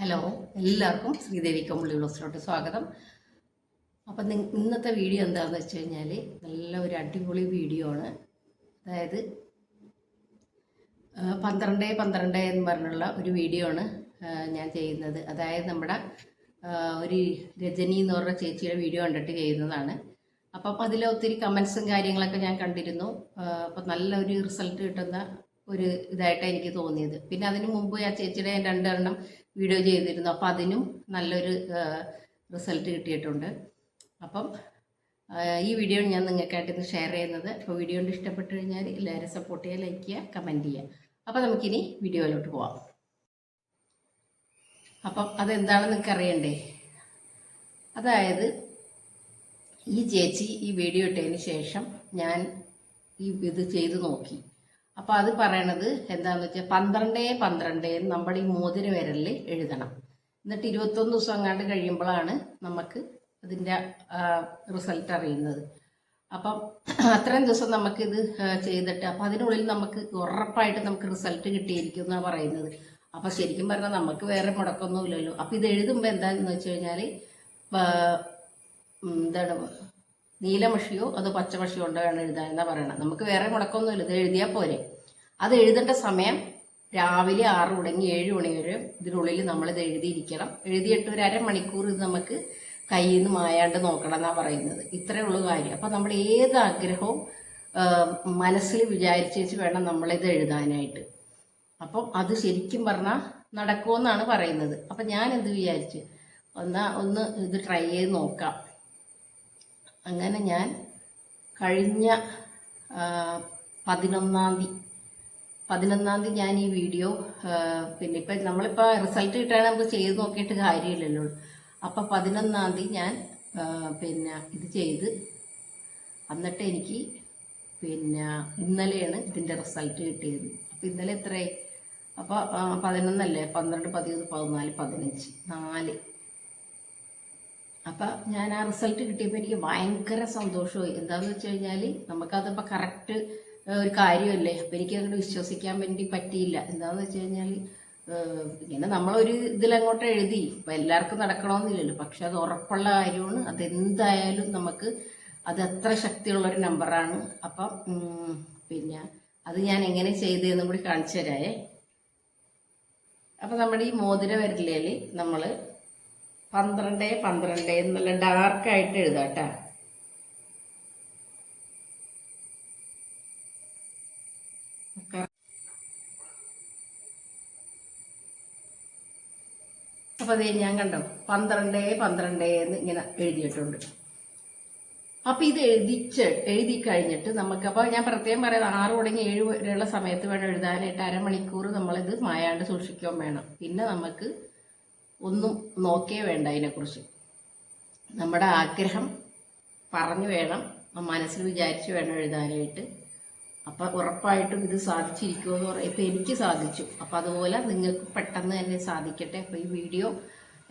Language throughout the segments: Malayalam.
ഹലോ എല്ലാവർക്കും ശ്രീദേവി കമ്പിളി ബ്ലോസിലോട്ട് സ്വാഗതം. അപ്പം ഇന്നത്തെ വീഡിയോ എന്താണെന്ന് വെച്ച് കഴിഞ്ഞാൽ നല്ല ഒരു അടിപൊളി വീഡിയോ ആണ്. അതായത് പന്ത്രണ്ട് പന്ത്രണ്ട് എന്ന് പറഞ്ഞുള്ള ഒരു വീഡിയോ ആണ് ഞാൻ ചെയ്യുന്നത്. അതായത് നമ്മുടെ ഒരു രജനി എന്ന് പറഞ്ഞ ചേച്ചിയുടെ വീഡിയോ കണ്ടിട്ട് ചെയ്യുന്നതാണ്. അപ്പം അതിൽ ഒത്തിരി കമൻസും കാര്യങ്ങളൊക്കെ ഞാൻ കണ്ടിരുന്നു. അപ്പം നല്ലൊരു റിസൾട്ട് കിട്ടുന്ന ഒരു ഇതായിട്ടാണ് എനിക്ക് തോന്നിയത്. പിന്നെ അതിന് മുമ്പ് ആ ചേച്ചിയുടെ രണ്ടെണ്ണം വീഡിയോ ചെയ്തിരുന്നു. അപ്പം അതിനും നല്ലൊരു റിസൾട്ട് കിട്ടിയിട്ടുണ്ട്. അപ്പം ഈ വീഡിയോ ഞാൻ നിങ്ങൾക്കായിട്ട് ഇന്ന് ഷെയർ ചെയ്യുന്നത്. അപ്പോൾ വീഡിയോ കൊണ്ട് ഇഷ്ടപ്പെട്ട് കഴിഞ്ഞാൽ എല്ലാവരും സപ്പോർട്ട് ചെയ്യുക ലൈക്ക് ചെയ്യുക കമന്റ് ചെയ്യുക. അപ്പോൾ നമുക്കിനി വീഡിയോയിലോട്ട് പോവാം. അപ്പം അതെന്താണെന്ന് നിങ്ങൾക്ക് അറിയണ്ടേ? അതായത് ഈ ചേച്ചി ഈ വീഡിയോ ഇട്ടതിന് ശേഷം ഞാൻ ഈ ഇത് ചെയ്ത് നോക്കി. അപ്പോൾ അത് പറയണത് എന്താണെന്ന് വെച്ചാൽ പന്ത്രണ്ട് പന്ത്രണ്ട് നമ്മൾ ഈ മോതിര വിരലിൽ എഴുതണം. എന്നിട്ട് ഇരുപത്തൊന്ന് ദിവസം അങ്ങാണ്ട് കഴിയുമ്പോഴാണ് നമുക്ക് അതിന്റെ റിസൾട്ട് അറിയുന്നത്. അപ്പം അത്രയും ദിവസം നമുക്കിത് ചെയ്തിട്ട് അപ്പം അതിനുള്ളിൽ നമുക്ക് ഉറപ്പായിട്ട് നമുക്ക് റിസൾട്ട് കിട്ടിയിരിക്കും എന്നാണ് പറയുന്നത്. അപ്പം ശരിക്കും പറഞ്ഞാൽ നമുക്ക് വേറെ മുടക്കൊന്നുമില്ലല്ലോ. അപ്പം ഇത് എഴുതുമ്പോൾ എന്താണെന്ന് വെച്ച് കഴിഞ്ഞാൽ എന്താണ് നീലമഷിയോ അതോ പച്ചമഷിയോ ഉണ്ടോ വേണം എഴുതാൻ എന്നാ പറയണത്. നമുക്ക് വേറെ മുടക്കമൊന്നുമില്ല ഇത് എഴുതിയാൽ പോരെ. അത് എഴുതേണ്ട സമയം രാവിലെ ആറ് തുടങ്ങി ഏഴ് മണി വരെ ഇതിനുള്ളിൽ നമ്മളിത് എഴുതിയിരിക്കണം. എഴുതിയിട്ട് ഒരു അരമണിക്കൂർ ഇത് നമുക്ക് കയ്യിൽ നിന്ന് മായാണ്ട് നോക്കണം എന്നാണ് പറയുന്നത്. ഇത്രയേ ഉള്ളൂ കാര്യം. അപ്പം നമ്മൾ ഏത് ആഗ്രഹവും മനസ്സിൽ വിചാരിച്ചേച്ച് വേണം നമ്മളിത് എഴുതാനായിട്ട്. അപ്പം അത് ശരിക്കും പറഞ്ഞാൽ നടക്കുമെന്നാണ് പറയുന്നത്. അപ്പം ഞാൻ എന്ത് വിചാരിച്ചു? എന്നാ ഒന്ന് ഇത് ട്രൈ ചെയ്ത് നോക്കാം. അങ്ങനെ ഞാൻ കഴിഞ്ഞ പതിനൊന്നാം തീയതി പതിനൊന്നാം തീയതി ഞാൻ ഈ വീഡിയോ പിന്നെ ഇപ്പം നമ്മളിപ്പോൾ റിസൾട്ട് കിട്ടാൻ നമുക്ക് ചെയ്ത് നോക്കിയിട്ട് കാര്യമില്ലല്ലോ. അപ്പം പതിനൊന്നാം തീയതി ഞാൻ പിന്നെ ഇത് ചെയ്ത് എന്നിട്ട് എനിക്ക് പിന്നെ ഇന്നലെയാണ് ഇതിന്റെ റിസൾട്ട് കിട്ടിയത്. അപ്പം ഇന്നലെ എത്രയായി? അപ്പോൾ പതിനൊന്നല്ലേ? പന്ത്രണ്ട് പതിമൂന്ന് പതിനാല് പതിനഞ്ച് നാല്. അപ്പം ഞാൻ ആ റിസൾട്ട് കിട്ടിയപ്പോൾ എനിക്ക് ഭയങ്കര സന്തോഷമായി. എന്താന്ന് വെച്ച് കഴിഞ്ഞാൽ നമുക്കതിപ്പോൾ കറക്റ്റ് ഒരു കാര്യമല്ലേ? അപ്പം എനിക്ക് അങ്ങോട്ട് വിശ്വസിക്കാൻ വേണ്ടി പറ്റിയില്ല. എന്താണെന്ന് വെച്ച് കഴിഞ്ഞാൽ ഇങ്ങനെ നമ്മളൊരു ഇതിലങ്ങോട്ട് എഴുതി. ഇപ്പം എല്ലാവർക്കും നടക്കണമെന്നില്ലല്ലോ പക്ഷെ അത് ഉറപ്പുള്ള കാര്യമാണ്. അതെന്തായാലും നമുക്ക് അത് എത്ര ശക്തിയുള്ളൊരു നമ്പറാണ് അപ്പം പിന്നെ അത് ഞാൻ എങ്ങനെ ചെയ്തതെന്നും കൂടി കാണിച്ചു തരായേ അപ്പം നമ്മുടെ ഈ മോതിര വിരലിൽ നമ്മൾ പന്ത്രണ്ട് പന്ത്രണ്ട് എന്നുള്ള ഡാർക്കായിട്ട് എഴുതാട്ട കേട്ടോ. അപ്പം അതേ ഞാൻ കണ്ടോ പന്ത്രണ്ട് പന്ത്രണ്ട് എന്ന് ഇങ്ങനെ എഴുതിയിട്ടുണ്ട്. അപ്പം ഇത് എഴുതിച്ച് എഴുതി കഴിഞ്ഞിട്ട് നമുക്ക് അപ്പോൾ ഞാൻ പ്രത്യേകം പറയുന്നത് ആറ് തുടങ്ങി ഏഴ് വരെയുള്ള സമയത്ത് വേണം എഴുതാനായിട്ട് അരമണിക്കൂർ നമ്മളിത് മായാണ്ട് സൂക്ഷിക്കുകയും വേണം. പിന്നെ നമുക്ക് ഒന്നും നോക്കേ വേണ്ട അതിനെക്കുറിച്ച്. നമ്മുടെ ആഗ്രഹം പറഞ്ഞു വേണം മനസ്സിൽ വിചാരിച്ച് വേണം എഴുതാനായിട്ട്. അപ്പം ഉറപ്പായിട്ടും ഇത് സാധിച്ചിരിക്കുമെന്ന് പറയും ഇപ്പം എനിക്ക് സാധിച്ചു. അപ്പം അതുപോലെ നിങ്ങൾക്ക് പെട്ടെന്ന് തന്നെ സാധിക്കട്ടെ. അപ്പോൾ ഈ വീഡിയോ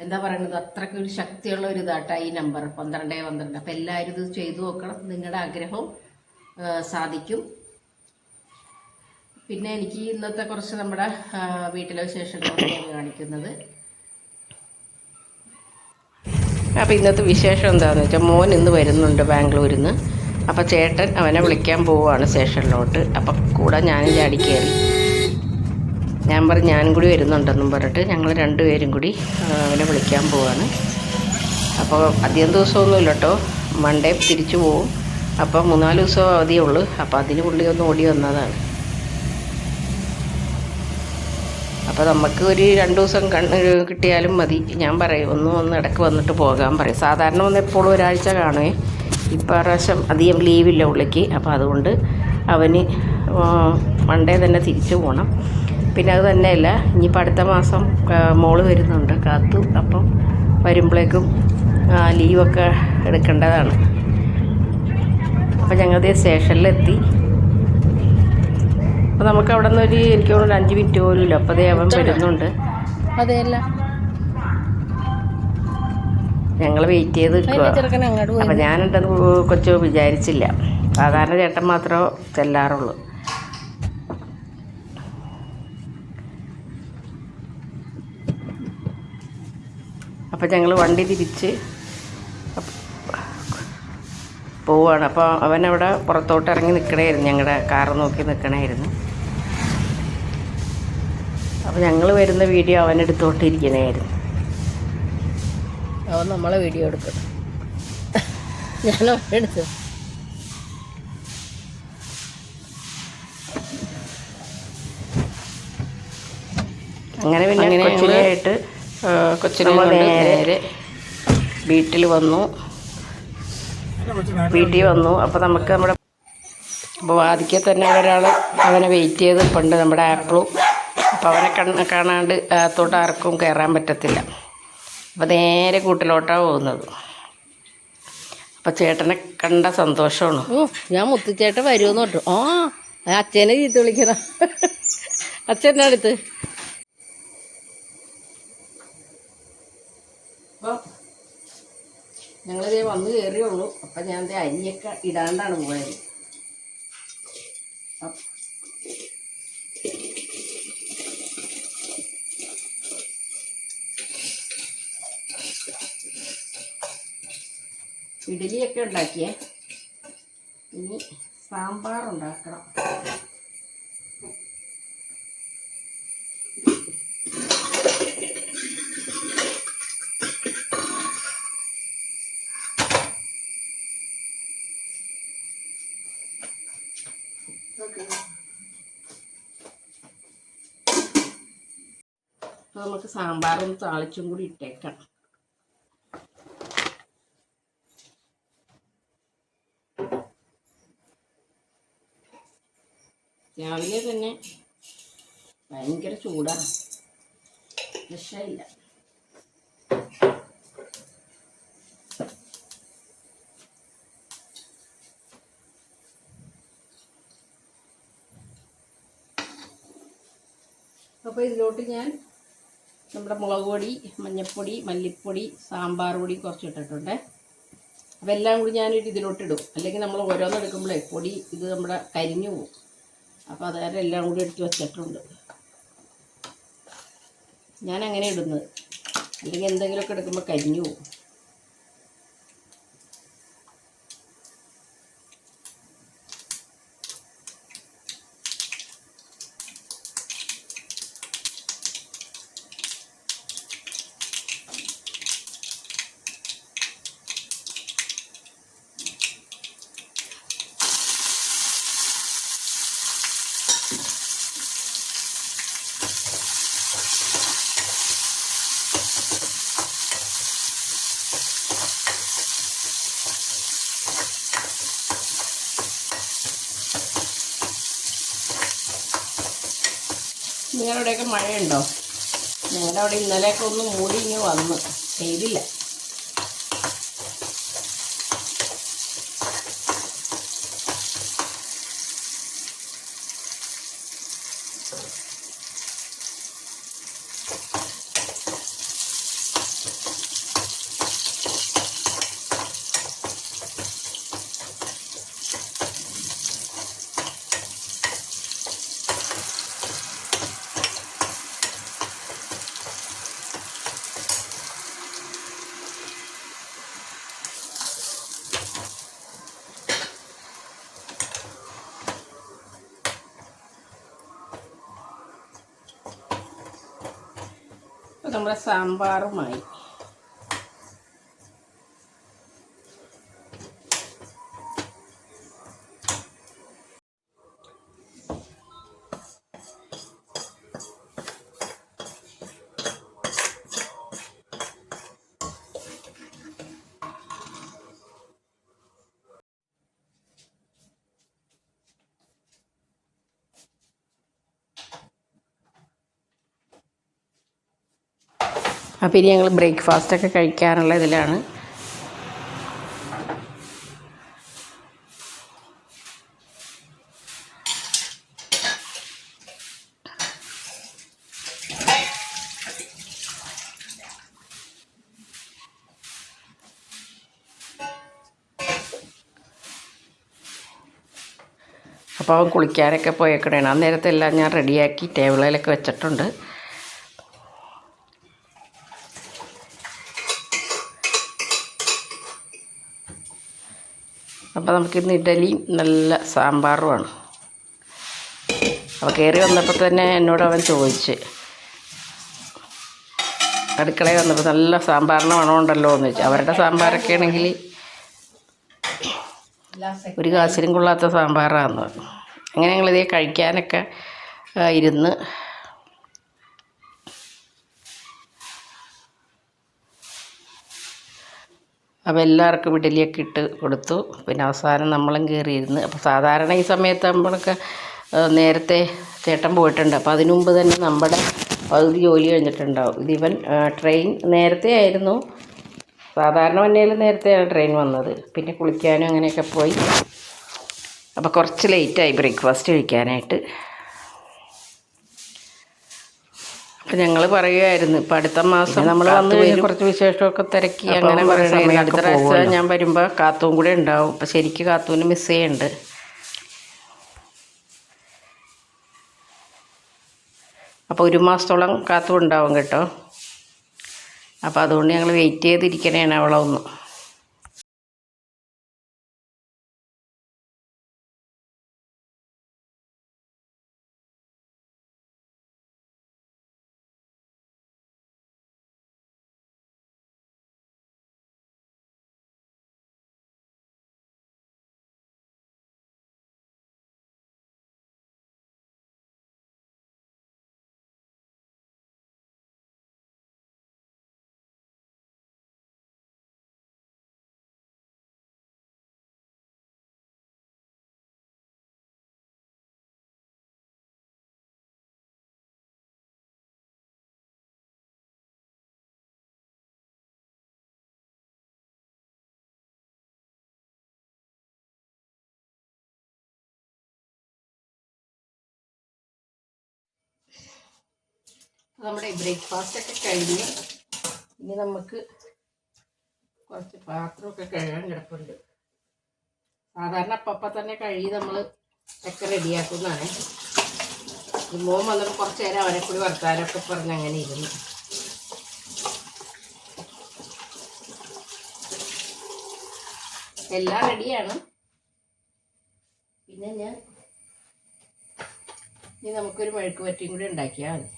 എന്താ പറയുന്നത്? അത്രയ്ക്ക് ഒരു ശക്തിയുള്ള ഒരു ഇതാട്ടാ ഈ നമ്പർ പന്ത്രണ്ട് പന്ത്രണ്ട്. അപ്പം എല്ലാവരും ഇത് ചെയ്തു നോക്കണം. നിങ്ങളുടെ ആഗ്രഹവും സാധിക്കും. പിന്നെ എനിക്ക് ഇന്നത്തെ കുറച്ച് നമ്മുടെ വീട്ടിലെ വിശേഷങ്ങളൊക്കെയാണ് കാണിക്കുന്നത്. അപ്പോൾ ഇന്നത്തെ വിശേഷം എന്താണെന്ന് വെച്ചാൽ മോൻ ഇന്ന് വരുന്നുണ്ട് ബാംഗ്ലൂരിൽ നിന്ന് അപ്പോൾ ചേട്ടൻ അവനെ വിളിക്കാൻ പോവുകയാണ് സ്റ്റേഷനിലോട്ട്. അപ്പം കൂടെ ഞാനും ചാടി കയറി. ഞാൻ പറഞ്ഞു ഞാനും കൂടി വരുന്നുണ്ടെന്നും പറഞ്ഞിട്ട് ഞങ്ങൾ രണ്ടുപേരും കൂടി അവനെ വിളിക്കാൻ പോവാണ്. അപ്പോൾ അധികം ദിവസമൊന്നുമില്ല കേട്ടോ മൺഡേ തിരിച്ചു പോവും. അപ്പോൾ മൂന്നാൽ ദിവസം അവധിയുള്ളൂ അപ്പോൾ അതിന് പുള്ളി ഒന്ന് ഓടി വന്നതാണ്. അപ്പോൾ നമുക്ക് ഒരു രണ്ട് ദിവസം കണ്ണ് കിട്ടിയാലും മതി. ഞാൻ പറയും ഒന്ന് ഒന്ന് ഇടയ്ക്ക് വന്നിട്ട് പോകാൻ പറയും. സാധാരണ ഒന്ന് എപ്പോഴും ഒരാഴ്ച കാണുമേ ഇപ്രാവശ്യം അധികം ലീവില്ല ഉള്ളിക്ക്. അപ്പോൾ അതുകൊണ്ട് അവന് മൺഡേ തന്നെ തിരിച്ചു പോകണം പിന്നെ അത് തന്നെയല്ല ഇനിയിപ്പോൾ അടുത്ത മാസം മോൾ വരുന്നുണ്ട് കാത്തു. അപ്പം വരുമ്പോഴേക്കും ലീവൊക്കെ എടുക്കേണ്ടതാണ്. അപ്പോൾ ഞങ്ങൾ സ്റ്റേഷനിലെത്തി അപ്പോൾ നമുക്ക് അവിടെ നിന്ന് ഒരു എനിക്ക് തോന്നുന്നു ഒരു അഞ്ച് മിനിറ്റ് പോലും ഇല്ല. അപ്പോൾ അതേ അവൻ വരുന്നുണ്ട്. അതെയല്ല. ഞങ്ങൾ വെയിറ്റ് ചെയ്ത് നിൽക്കുക അപ്പം ഞാനുണ്ടെന്ന് കൊച്ചു വിചാരിച്ചില്ല. സാധാരണ ചേട്ടൻ മാത്രമേ ചെല്ലാറുള്ളൂ. അപ്പം ഞങ്ങൾ വണ്ടി തിരിച്ച് പോവുകയാണ് അപ്പോൾ അവിടെ പുറത്തോട്ട് ഇറങ്ങി നിൽക്കണമായിരുന്നു ഞങ്ങളുടെ കാറ് നോക്കി നിൽക്കണമായിരുന്നു അപ്പോൾ ഞങ്ങൾ വരുന്ന വീഡിയോ അവൻ എടുത്തോട്ടിരിക്കണായിരുന്നു അവൻ നമ്മളെ വീഡിയോ എടുക്കണം ഞാൻ അവനെടുത്തു അങ്ങനെ പിന്നെ അങ്ങനെ കൊച്ചിനായിട്ട് കൊച്ചിനെ നേരെ വീട്ടിൽ വന്നു. വീട്ടിൽ വന്നു. അപ്പോൾ നമുക്ക് നമ്മുടെ അപ്പോൾ വാദിക്കെ തന്നെ ഒരാൾ അവനെ വെയിറ്റ് ചെയ്ത് പണ്ട് നമ്മുടെ ആപ്പിളും അപ്പോൾ അവനെ കണ് കാണാണ്ട് അകത്തോട്ട് ആർക്കും കയറാൻ പറ്റത്തില്ല. അപ്പോൾ നേരെ കൂട്ടിലോട്ടാണ് പോകുന്നത്. അപ്പോൾ ചേട്ടനെ കണ്ട സന്തോഷമാണ്. ഓ ഞാൻ മുത്തുച്ചേട്ടൻ വരുമെന്ന് പറഞ്ഞു. ആ അച്ഛനെ ചീത്ത വിളിക്കണ അച്ഛന്റെ അടുത്ത് അപ്പോൾ ഞങ്ങളിതേ വന്ന് കയറിയുള്ളൂ അപ്പം ഞാൻ ദേ അരിയൊക്കെ ഇടാണ്ടാണ് പോയത്. ഇഡലിയൊക്കെ ഉണ്ടാക്കിയേ. ഇനി സാമ്പാർ ഉണ്ടാക്കണം നമുക്ക് സാമ്പാറും താളിച്ചും കൂടി ഇട്ടേക്കണം രാവിലെ തന്നെ ഭയങ്കര ചൂടാണ്. രക്ഷയില്ല അപ്പോൾ ഇതിലോട്ട് ഞാൻ നമ്മുടെ മുളക് പൊടി മഞ്ഞൾപ്പൊടി മല്ലിപ്പൊടി സാമ്പാർ പൊടി കുറച്ച് ഇട്ടിട്ടുണ്ട്. അപ്പോൾ എല്ലാം കൂടി ഞാനൊരു ഇതിലോട്ട് ഇടും. അല്ലെങ്കിൽ നമ്മൾ ഓരോന്നെടുക്കുമ്പോഴേ പൊടി ഇത് നമ്മുടെ കരിഞ്ഞു പോകും. അപ്പോൾ അത് എല്ലാം കൂടി എടുത്ത് വെച്ചിട്ടുണ്ട്. ഞാൻ അങ്ങനെ ഇടുന്നത്. അല്ലെങ്കിൽ എന്തെങ്കിലുമൊക്കെ എടുക്കുമ്പോൾ കരിഞ്ഞു പോകും. നിങ്ങളവിടെയൊക്കെ മഴയുണ്ടോ? ഞങ്ങളുടെ അവിടെ ഇന്നലെയൊക്കെ ഒന്ന് മൂടി ഇങ്ങ് വന്ന് പെയ്തില്ല. നമ്മുടെ സാമ്പാറുമായി. അപ്പോൾ ഇനി ഞങ്ങൾ ബ്രേക്ക്ഫാസ്റ്റൊക്കെ കഴിക്കാനുള്ള ഇതിലാണ്. അപ്പോൾ അവൻ കുളിക്കാനൊക്കെ പോയേക്കണേണ് ആ നേരത്തെ എല്ലാം ഞാൻ റെഡിയാക്കി ടേബിളിലൊക്കെ വെച്ചിട്ടുണ്ട്. അപ്പോൾ നമുക്കിന്ന് ഇഡലിയും നല്ല സാമ്പാറുമാണ്. അപ്പോൾ കയറി വന്നപ്പോൾ തന്നെ എന്നോട് അവൻ ചോദിച്ച്. അടുക്കളയിൽ വന്നപ്പോൾ നല്ല സാമ്പാറിന് മണമുണ്ടല്ലോ എന്ന് വെച്ചു അവരുടെ സാമ്പാറൊക്കെ ആണെങ്കിൽ ഒരു കാശിനും കൊള്ളാത്ത സാമ്പാറാണെന്ന് അങ്ങനെ ഞങ്ങളിതേ കഴിക്കാനൊക്കെ ഇരുന്ന് അപ്പോൾ എല്ലാവർക്കും ഇഡലിയൊക്കെ ഇട്ട് കൊടുത്തു. പിന്നെ അവസാനം നമ്മളും കയറിയിരുന്ന്. അപ്പോൾ സാധാരണ ഈ സമയത്ത് നമ്മളൊക്കെ നേരത്തെ ചേട്ടൻ പോയിട്ടുണ്ട്. അപ്പോൾ അതിനു മുമ്പ് തന്നെ നമ്മുടെ പകുതി ജോലി കഴിഞ്ഞിട്ടുണ്ടാവും. ഇത് ഇവൻ ട്രെയിൻ നേരത്തെ ആയിരുന്നു. സാധാരണ വന്നതിൽ നേരത്തെയാണ് ട്രെയിൻ വന്നത്. പിന്നെ കുളിക്കാനും അങ്ങനെയൊക്കെ പോയി. അപ്പോൾ കുറച്ച് ലേറ്റായി ബ്രേക്ക്ഫാസ്റ്റ് കഴിക്കാനായിട്ട്. അപ്പം ഞങ്ങൾ പറയുമായിരുന്നു ഇപ്പം അടുത്ത മാസം നമ്മൾ വന്ന് കഴിഞ്ഞ് കുറച്ച് വിശേഷമൊക്കെ തിരക്കി അങ്ങനെ പറയണേ അടുത്ത പ്രാവശ്യം ഞാൻ വരുമ്പോൾ കാത്തും കൂടെ ഉണ്ടാവും. അപ്പം ശരിക്ക് കാത്തൂന് മിസ് ചെയ്യുന്നുണ്ട് അപ്പോൾ ഒരു മാസത്തോളം കാത്തു ഉണ്ടാവും കേട്ടോ. അപ്പോൾ അതുകൊണ്ട് ഞങ്ങൾ വെയിറ്റ് ചെയ്തിരിക്കണേണ് അവളെ നമ്മുടെ ബ്രേക്ക്ഫാസ്റ്റ് ഒക്കെ കഴിഞ്ഞ് ഇനി നമുക്ക് കുറച്ച് പാത്രമൊക്കെ കഴുകാൻ കിടപ്പുണ്ട്. സാധാരണ അപ്പപ്പം തന്നെ കഴുകി നമ്മൾ ഒക്കെ റെഡിയാക്കുന്നതാണ് മോൻ വന്നപ്പോൾ കുറച്ച് നേരം അവനെ കൂടി വർത്താനൊക്കെ പറഞ്ഞ് അങ്ങനെ ഇരുന്നു. എല്ലാം റെഡിയാണ് പിന്നെ ഞാൻ ഇനി നമുക്കൊരു മെഴുക്ക് പറ്റിയും കൂടി ഉണ്ടാക്കിയാൽ മതി.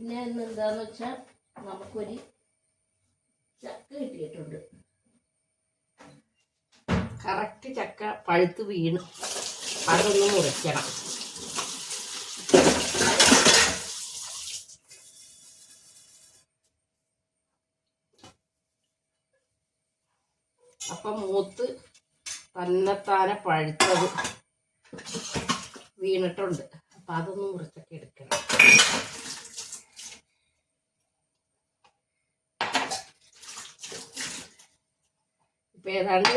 പിന്നെ ഇന്ന് എന്താന്ന് വെച്ചാൽ നമുക്കൊരു ചക്ക കിട്ടിയിട്ടുണ്ട്. കറക്റ്റ് ചക്ക പഴുത്ത് വീണ്. അതൊന്ന് മുറിക്കണം. അപ്പം മൂത്ത് തന്നെത്താനെ പഴുത്തത് വീണിട്ടുണ്ട്. അപ്പം അതൊന്ന് മുറിച്ചൊക്കെ എടുക്കണം. ഇപ്പം ഏതാണ്ട്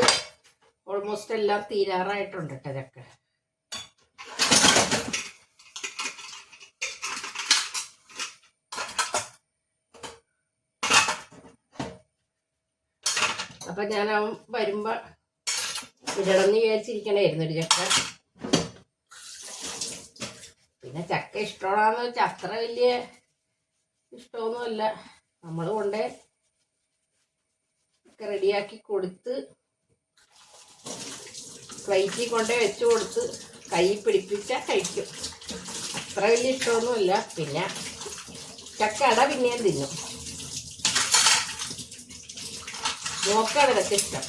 ഓൾമോസ്റ്റ് എല്ലാം തീരാറായിട്ടുണ്ട് ഇതൊക്കെ. അപ്പം ഞാൻ അവൻ വരുമ്പോൾ ഇടണമെന്ന് വിചാരിച്ചിരിക്കണായിരുന്നു ഒരു ചക്ക. പിന്നെ ചക്ക ഇഷ്ടമാണെന്ന് വെച്ചാൽ അത്ര വലിയ ഇഷ്ടമൊന്നുമല്ല. നമ്മൾ കൊണ്ടേ ഒക്കെ റെഡിയാക്കി കൊടുത്ത് പ്ലേറ്റിൽ കൊണ്ടേ വെച്ച് കൊടുത്ത് കൈ പിടിപ്പിച്ചാൽ കഴിക്കും. അത്ര വലിയ ഇഷ്ടമൊന്നുമില്ല. പിന്നെ ചക്കട പിന്നെയും തിന്നും. നോക്കാണ് ഇതൊക്കെ ഇഷ്ടം.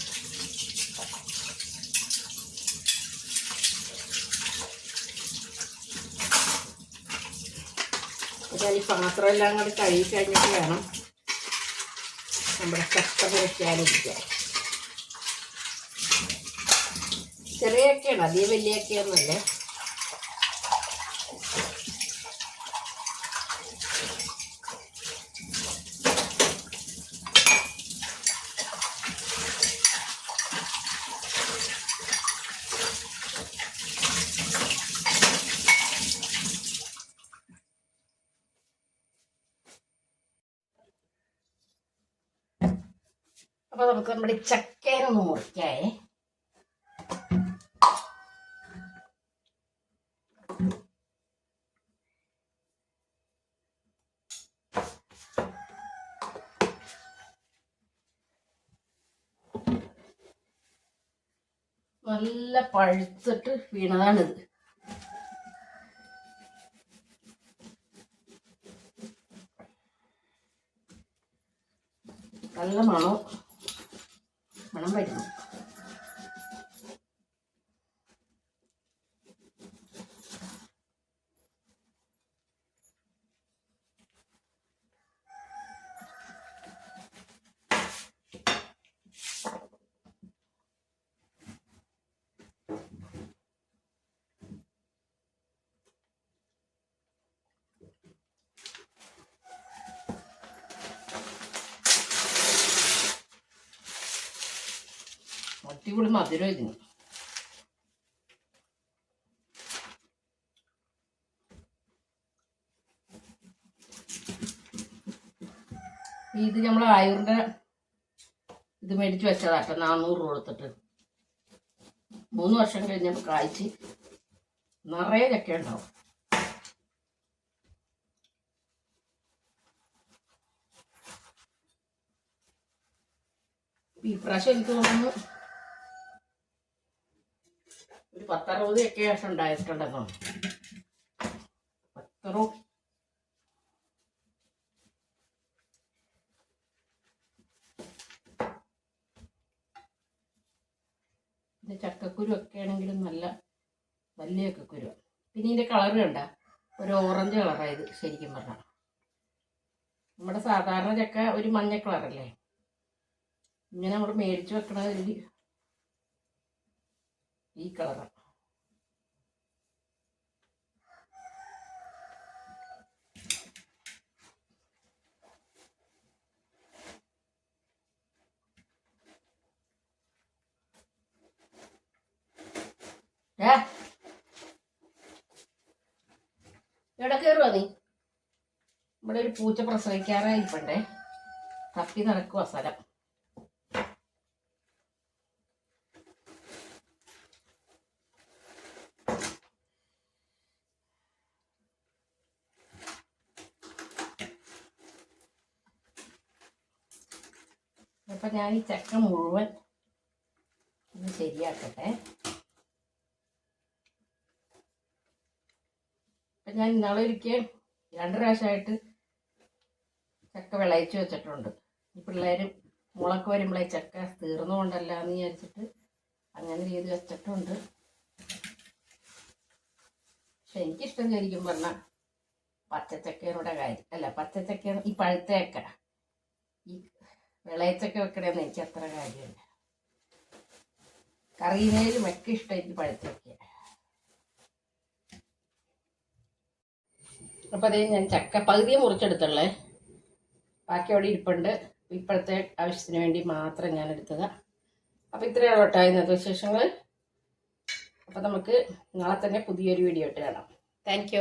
ഞാൻ ഈ പാത്രം എല്ലാം കൂടി കഴുകി കഴിഞ്ഞിട്ട് വേണം. നമ്മുടെ ചക്ക മുറിക്കാനിരിക്കാൻ ചെറിയൊക്കെയാണ് അധികം വലിയൊക്കെയൊന്നുമല്ലേ. നമുക്ക് നമ്മുടെ ചക്കര ഒന്ന് മുറിക്കായേ നല്ല പഴുത്തിട്ട് വീണതാണിത്. നല്ല മണം 頼んばいます。അടിപൊളി മധുരം ഇതിന് ഇത് നമ്മൾ ആയൂറിന്റെ ഇത് മേടിച്ച് വെച്ചതാട്ടോ നാനൂറ് രൂപ കൊടുത്തിട്ട്. മൂന്ന് വർഷം കഴിഞ്ഞപ്പോൾ കായ്ച്ച്. നിറയെ ചക്ക ഉണ്ടാവും. ഈ പ്രാവശ്യം എനിക്ക് തോന്നുന്നു ഒരു പത്തറുപത് ഒക്കെ ആശം ഉണ്ടായിട്ടുണ്ടെന്നോ പത്തറു. ഇത് ചക്കക്കുരു ഒക്കെ ആണെങ്കിലും നല്ല വലിയ ചക്കക്കുരു. പിന്നെ ഇതിന്റെ കളർ കണ്ട? ഒരു ഓറഞ്ച് കളറായത് ശരിക്കും പറഞ്ഞാൽ നമ്മുടെ സാധാരണ ചക്ക ഒരു മഞ്ഞ കളറല്ലേ ഇങ്ങനെ നമ്മൾ മേടിച്ച് വെക്കണ ഈ കളറാണ് ഏ? എവിടെ കയറുവാ നീ? ഇവിടെ ഒരു പൂച്ച പ്രസവിക്കാറായിപ്പണ്ടേ. തപ്പി നടക്കുക സ്ഥലം. അപ്പൊ ഞാൻ ഈ ചക്ക മുഴുവൻ ഒന്ന് ശരിയാക്കട്ടെ. ഞാൻ ഇന്നാളെ ഒരിക്കൽ രണ്ട് പ്രാവശ്യമായിട്ട് ചക്ക വിളയിച്ച് വെച്ചിട്ടുണ്ട്. ഈ പിള്ളേർ മുളക്ക് വരുമ്പോഴേ ചക്ക തീർന്നുകൊണ്ടല്ല എന്ന് വിചാരിച്ചിട്ട് അങ്ങനെ ചെയ്ത് വെച്ചിട്ടുണ്ട്. പക്ഷെ എനിക്കിഷ്ടം ശരിക്കും പറഞ്ഞാൽ പച്ചച്ചക്കയുടെ കാര്യം. അല്ല പച്ചച്ചക്ക ഈ പഴുത്തേക്ക ഈ വിളയച്ചക്ക വെക്കണമെന്ന് എനിക്ക് അത്ര കാര്യമില്ല. കറിയിനേലും ഒക്കെ ഇഷ്ടം എനിക്ക് പഴുത്തൊക്കെ അപ്പം അതേ ഞാൻ ചക്ക പകുതിയെ മുറിച്ചെടുത്തുള്ളേ. ബാക്കി അവിടെ ഇരിപ്പുണ്ട്. ഇപ്പോഴത്തെ ആവശ്യത്തിന് വേണ്ടി മാത്രം ഞാൻ എടുത്തത്. അപ്പോൾ ഇത്രയാണ് കേട്ടോ ഇന്നത്തെ വിശേഷങ്ങൾ അപ്പോൾ നമുക്ക് നാളെ തന്നെ പുതിയൊരു വീഡിയോ ഇട്ട് കാണാം. താങ്ക്